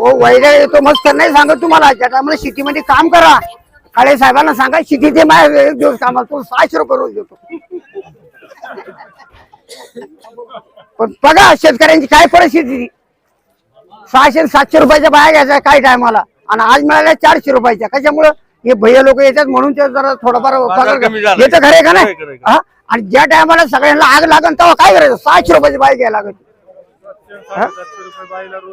हो वैद्य येतो मस्त. नाही सांगत तुम्हाला. त्या टायमाला शेतीमध्ये काम करा. काळे साहेबांना सांगा शेतीचे माझ्या एक दिवस कामाला तो सहाशे रुपये रोज देतो. पण बघा शेतकऱ्यांची काय परिस्थिती? सहाशे सातशे रुपयाच्या बाया घ्यायच्या काय टायमाला? आणि आज मिळाल्या चारशे रुपयाच्या. कशामुळं? हे भैया लोक येतात म्हणून ते जरा थोडाफार झाला. येतं खरे का नाही. हा? आणि ज्या टायमाला सगळ्यांना आग लागन तेव्हा काय करायचं? सहाशे रुपयाची बाय घ्यायला लागत. हा?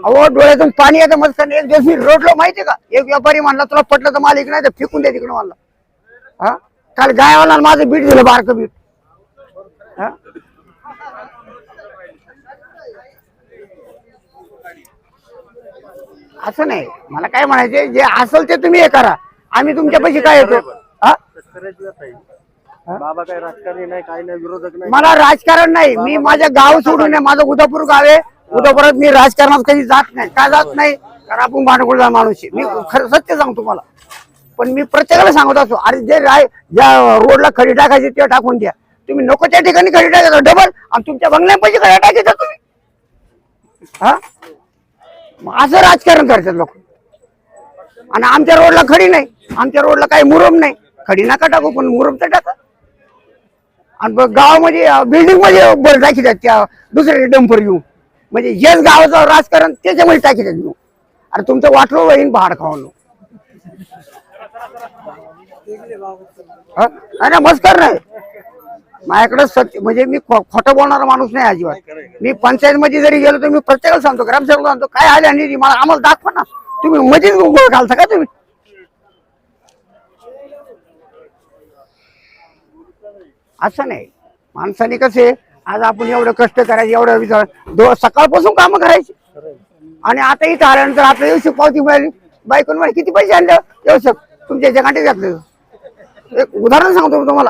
अहो डोळ्यातून पाणी येतं मस्त. एक दिवस मी रोडलो माहितीये का? एक व्यापारी म्हणला तुला पटलं तर मालिक नाही तर फेकून दे तिकडे मला हा? काल गायवाला माझं बीट दिलं बारकं बीट. हा? असं नाही. मला काय म्हणायचे जे असेल ते तुम्ही हे करा. आम्ही तुमच्या पैसे काय येतो? हा. बाबा काय राजकारणी नाही काही नाही विरोधक नाही. मला राजकारण नाही. मी माझं गाव सोडून आहे माझं उदापूर गाव आहे. उदापुरात मी राजकारणात कधी जात नाही. का जात नाही? कारण आपण भांडकुळचा माणूस आहे. मी खरं सत्य सांगतो तुम्हाला. पण मी प्रत्येकाला सांगत असतो अरे जे राय ज्या रोडला खडी टाकायची ते टाकून द्या. तुम्ही नको त्या ठिकाणी खडी टाकायचं डबल आणि तुमच्या बंगल्यापैकी खडी टाकायचं तुम्ही. हा? मग असं राजकारण करतात लोक. आणि आमच्या रोडला खडी नाही. आमच्या रोडला काही मुरम नाही. खडी नका टाकू पण मुरम तर टाका. आणि गावामध्ये बिल्डिंगमध्ये बरं टाकीतात त्या दुसऱ्या डंपर घेऊन. म्हणजे जेच गावाचं राजकारण त्याच्यामध्ये टाकीतात घेऊन अरे तुमचं वाटलो होईन भाड खावणं हा? अरे मस्कर नाही. माझ्याकडे सत्य म्हणजे मी खोटं बोलणारा माणूस नाही अजिबात. मी पंचायत मध्ये जरी गेलो तर मी प्रत्येकाला सांगतो ग्रामसेवकाला सांगतो काय आले आणि मला आम्हाला दाखवा ना. तुम्ही मध्येच गोळ घालता का तुम्ही? असं नाही. माणसाने कसे आज आपण एवढं कष्ट करायचे एवढं विचार दो सकाळपासून कामं करायची. आणि आता इथं आल्यानंतर आपल्या येऊ पावती मिळाली. बायकोन मला किती पैसे आणले? येऊ तुमच्या याच्या गाठी घातलं. एक उदाहरण सांगतो मी तुम्हाला.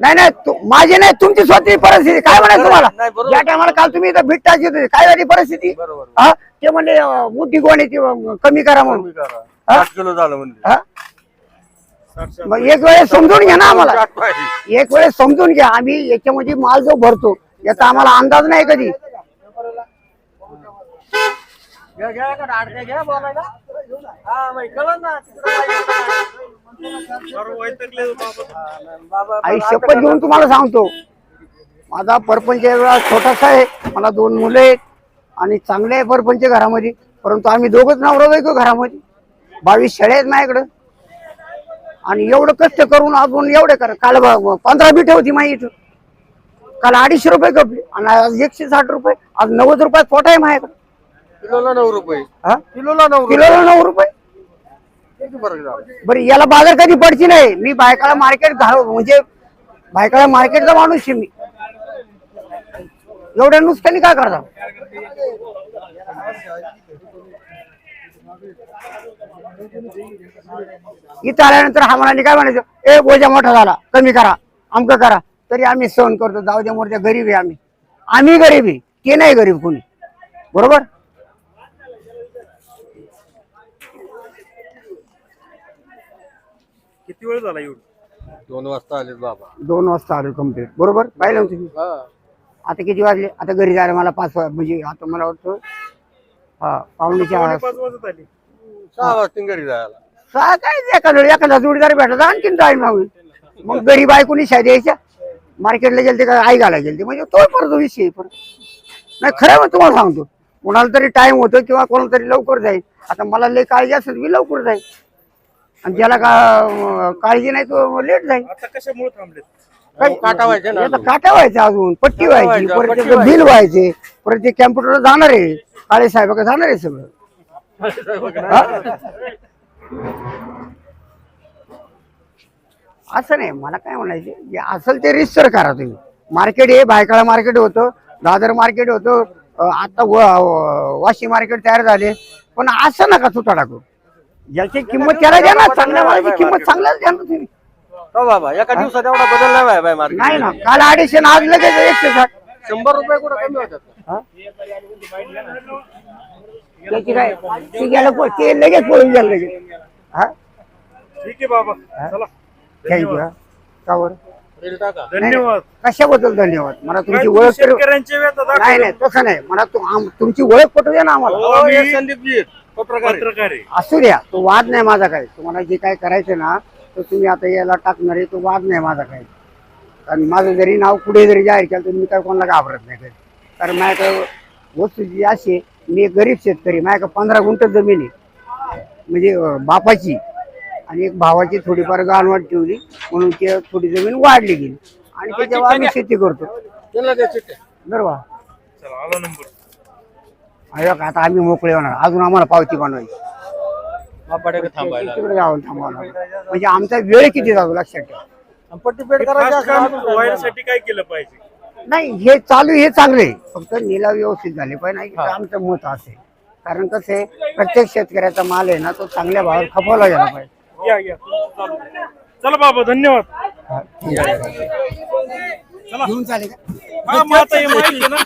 नाही नाही माझी नाही तुमची स्वतःची परिस्थिती. काय म्हणायचं तुम्हाला. ज्या टायमाला काल तुम्ही इथं भीट टाकली होती. काय झाली परिस्थिती. हा? ते म्हणजे मोठी गोण्याची कमी करा म्हणून. झालं म्हणजे हा? मग एक वेळेस समजून घ्या ना आम्हाला. एक वेळेस समजून घ्या. आम्ही याच्यामध्ये माल जो भरतो याचा आम्हाला अंदाज नाही कधी. हा, आई शपथ घेऊन तुम्हाला सांगतो. माझा परपंच एवढा छोटासा आहे. मला दोन मुलं आहेत आणि चांगले आहे परपंच घरामध्ये. परंतु आम्ही दोघच नवरा घरामध्ये. बावीस शेळ्या आहेत माझ्याकडं. आणि एवढं कष्ट करून आपण एवढे कर. काल ब- पंधरा बिठे होती इथं. काल अडीचशे रुपये कपले. आणि आज एकशे साठ रुपये आज नव्वद रुपयात पोट आहे माझ्याकडे किलोला नऊ रुपये. हा? किलोला नऊ रुपये. किलोला नऊ रुपये. किती फरक झाला? बरं याला बाजार कधी पडची नाही. मी बायकाला मार्केट घाल म्हणजे बायकाला मार्केटचा माणूस आहे मी. एवढ्या नुसत्याने काय करता? इथं आल्यानंतर हा म्हणाले काय म्हणायचं ए बोजा मोठा झाला कमी करा अमकं करा. तरी आम्ही सहन करतो जाऊ द्या मोठ्या गरीब आहे आम्ही. आम्ही गरीब आहे ते नाही गरीब कोणी. बरोबर? किती वेळ झाला येऊन? दोन वाजता आले बाबा. दोन वाजता आलो कंप्लीट बरोबर? पाहिलं ना तुम्ही? हा. आता किती वाजले? आता घरी जायला मला पाच वा- म्हणजे आता मला वाटतं हा पावणेच्या पाच वाजत आली. सहा वाजता घरी जायला. सहा काय एखादा एखादा जोडीदार भेटला आणखीन जाईल ना होईल. मग गरीब आहे कोणी शादी यायच्या मार्केटला गेलते का आई घाला गेलते. म्हणजे तो परत विषय परत. नाही खरं मग तुम्हाला सांगतो. कोणाला तरी टाइम होतो किंवा कोणाला तरी लवकर जाईल. आता मला लई काळजी असेल मी लवकर जाईल. आणि ज्याला का काळजी नाही तो लेट जाईल. आता कशामुळे थांबले काय- काटा व्हायचे ना याचं काटा व्हायचं अजून. पट्टी व्हायची परत बिल व्हायचे. परत ते कॅम्प्युटर जाणार आहे. काळे साहेब का जाणार आहे सगळं. हा? असं नाही मला काय म्हणायचे जे असेल ते रिसर करा तुम्ही. मार्केट हे बायकाळा मार्केट होतं दादर मार्केट होतं अं, आता व- व- वाशी मार्केट तयार झाले. पण असं नका तुटा टाकू ज्याची किंमत त्याला द्या ना चांगल्या मालाची किंमत चांगल्याच द्या ना तुम्ही. हो बाबा एका दिवसात एवढा बदल नाही मार्केट. ना काल अडीचशे आणि आज लगेच एकशे साठ. शंभर रुपये कुठं कमी होतात? त्याची काय? ती गेलं पो- ते लगेच पळून गेलं लगेच. हा? ठीक आहे बाबा चला. थँक्यू हा. का बरं? धन्यवाद. कशाबद्दल धन्यवाद? मला तुमची ओळख तुम्ही तरी शेतकऱ्यांच्या व्यथा नाही तसं नाही. मला तू आम- तुमची ओळख पटू द्या ना आम्हाला. हो हे संदीपजी पत्रकार आहे. पत्रकार. आहे असू द्या तो वाद नाही माझा काही. तुम्हाला जे काय करायचं ना तर तुम्ही आता याला टाकणार आहे तो वाद नाही माझा काही. कारण माझं जरी नाव पुढे जरी जाहीर केलं तर मी काय कोणाला घाबरत नाही कधी कारण माझ्याकडे वस्तू जी अशी आहे, मी एक गरीब शेतकरी माझ्याकडे पंधरा गुंठ जमीन आहे. म्हणजे बापाची आणि एक भावाची थोडीफार गाणवाट ठेवली म्हणून ते थोडी जमीन वाढली गेली. आणि त्याच्यावर आम्ही शेती करतो. बरोबर चला आला नंबर. अरे आता आम्ही मोकळे होणार. अजून आम्हाला पावती बनवायची. बापाड्याकडे थांबायला तिकडे जाऊन थांबावं लागेल. म्हणजे आमचा वेळ किती जातो लक्षात ठेवा. पट्टी पेड करायची असेल व्हायसाठी काय केलं पाहिजे? नाही हे चालू हे चांगले. फक्त निलाव व्यवस्थित झाले पाहिजे नाही आमचं मत असे. कारण कसं आहे प्रत्येक शेतकऱ्याचा माल आहे ना तो चांगल्या भावात खपवला गेला पाहिजे. या या. चालू. चला बाबा धन्यवाद. हा, ठीक आहे. घेऊन चालेल का? हा मग आता हे माहिती आहे ना.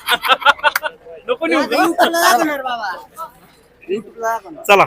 नको नेऊ का? चला.